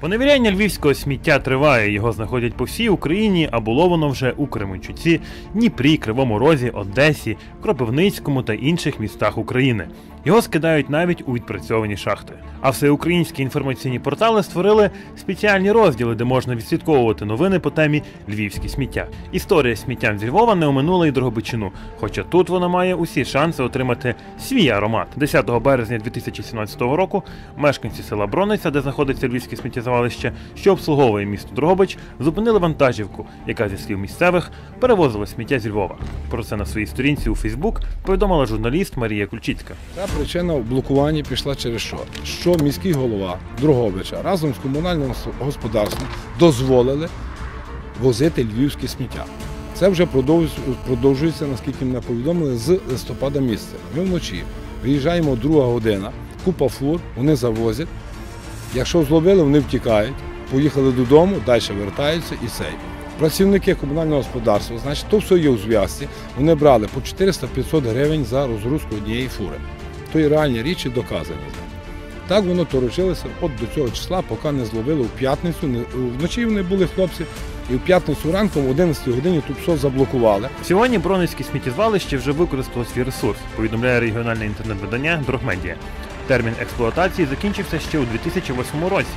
Поневіряння львівського сміття триває. Його знаходять по всій Україні, а було воно вже у Кременчуці, Дніпрі, Кривому Розі, Одесі, Кропивницькому та інших містах України. Його скидають навіть у відпрацьовані шахти. А всеукраїнські інформаційні портали створили спеціальні розділи, де можна відслідковувати новини по темі львівське сміття. Історія сміттям зі Львова не оминула й Дрогобичину, хоча тут вона має усі шанси отримати свій аромат. 10 березня 2017 року мешканці села Брониця, де знаходиться львівське сміттєзвалище, що обслуговує місто Дрогобич, зупинили вантажівку, яка зі слів місцевих перевозила сміття зі Львова. Про це на своїй сторінці у Фейсбук повідомила журналіст Марія Ключицька. Ця причина в блокуванні пішла через що? Що міський голова Дроговича разом з комунальним господарством дозволили возити львівське сміття. Це вже продовжується- наскільки мене повідомили, з листопада місяця. Ми вночі виїжджаємо друга година, купа фур, вони завозять. Якщо зловили, вони втікають, поїхали додому, далі вертаються і цей. Працівники комунального господарства, значить, то все є у зв'язці. Вони брали по 400-500 гривень за розгрузку однієї фури. То і реальні річі доказані. Так воно торочилося от до цього числа, поки не зловили в п'ятницю. Вночі вони були хлопці, і в п'ятницю ранком, в 11 годині тут все заблокували. Сьогодні Броницьке сміттєзвалище вже використало свій ресурс, повідомляє регіональне інтернет-видання Дрогмедія. Термін експлуатації закінчився ще у 2008 році,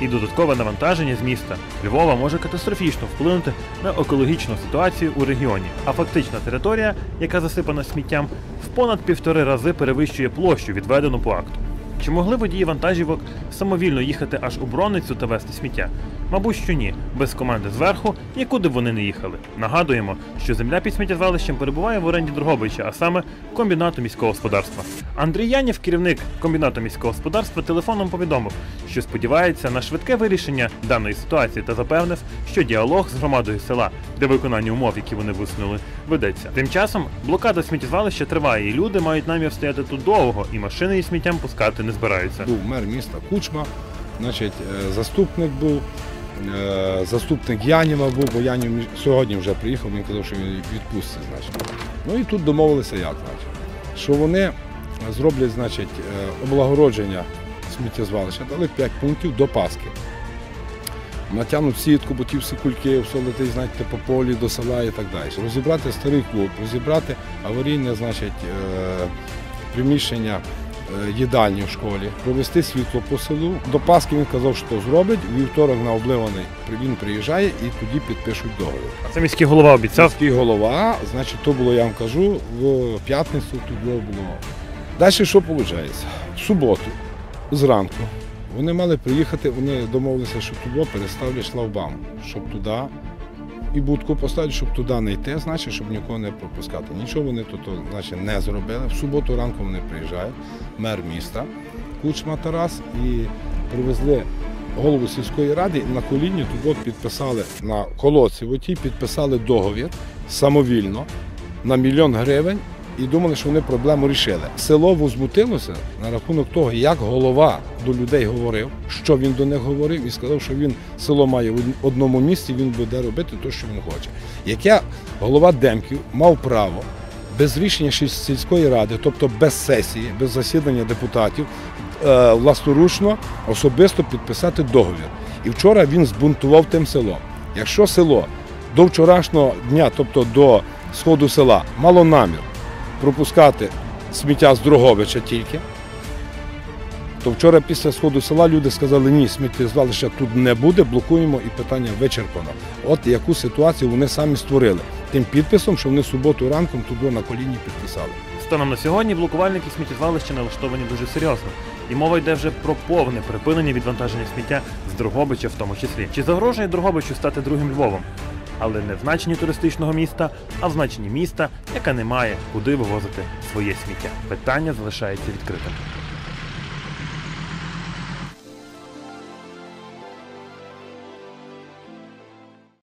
і додаткове навантаження з міста Львова може катастрофічно вплинути на екологічну ситуацію у регіоні. А фактична територія, яка засипана сміттям, в понад півтори рази перевищує площу, відведену по акту. Чи могли водії вантажівок самовільно їхати аж у бронницю та вести сміття? Мабуть, що ні, без команди зверху, нікуди вони не їхали. Нагадуємо, що земля під сміттєзвалищем перебуває в оренді Дрогобича, а саме комбінату міського господарства. Андрій Янів, керівник комбінату міського господарства, телефоном повідомив, що сподівається на швидке вирішення даної ситуації та запевнив, що діалог з громадою села для виконання умов, які вони висунули, ведеться. Тим часом блокада сміттєзвалища триває, і люди мають намір стояти тут довго, і машини із сміттям пускати не збираються. Був мер міста Кучма, значить, е, заступник був, заступник Яніва був, бо Янів сьогодні вже приїхав, він казав, що він відпуститься. Значить. Ну і тут домовилися як, значить, що вони зроблять значить, е, облагородження сміттєзвалища, дали 5 пунктів до Паски. Натягнуть сітку, бо ті всі кульки, все летить, знаєте, по полі до села і так далі. Розібрати старий клуб, розібрати аварійне значить, е, приміщення е, їдальні в школі, провести світло по селу. До Пасхи він казав, що зробить. Вівторок на обливаний він приїжджає і тоді підпишуть договір. А це міський голова обіцяв. Міський голова, значить, то було, я вам кажу, в п'ятницю тут було. було. Далі що виходить? В суботу, зранку, вони мали приїхати, вони домовилися, що туди переставлять шлагбаум, щоб туди і будку поставити, щоб туди не йти, значить, щоб нікого не пропускати. Нічого вони тут значить, не зробили. В суботу ранку вони приїжджають, мер міста, Кучма Тарас, і привезли голову сільської ради на коліні тут підписали на колодці, в отій підписали договір самовільно на мільйон гривень і думали, що вони проблему рішили. Село возмутилося на рахунок того, як голова до людей говорив, що він до них говорив, і сказав, що він село має в одному місці, він буде робити те, що він хоче. Яке голова Демків мав право без рішення сільської ради, тобто без сесії, без засідання депутатів, е, власноручно особисто підписати договір. І вчора він збунтував тим селом. Якщо село до вчорашнього дня, тобто до сходу села, мало намір пропускати сміття з Дроговича тільки, то вчора після сходу села люди сказали, ні, сміттєзвалища тут не буде, блокуємо і питання вичерпано. От яку ситуацію вони самі створили. Тим підписом, що вони суботу ранком туди на коліні підписали. Станом на сьогодні блокувальники сміттєзвалища налаштовані дуже серйозно. І мова йде вже про повне припинення відвантаження сміття з Дрогобича в тому числі. Чи загрожує Дрогобичу стати другим Львовом? Але не в значенні туристичного міста, а в значенні міста, яке не має куди вивозити своє сміття. Питання залишається відкритим.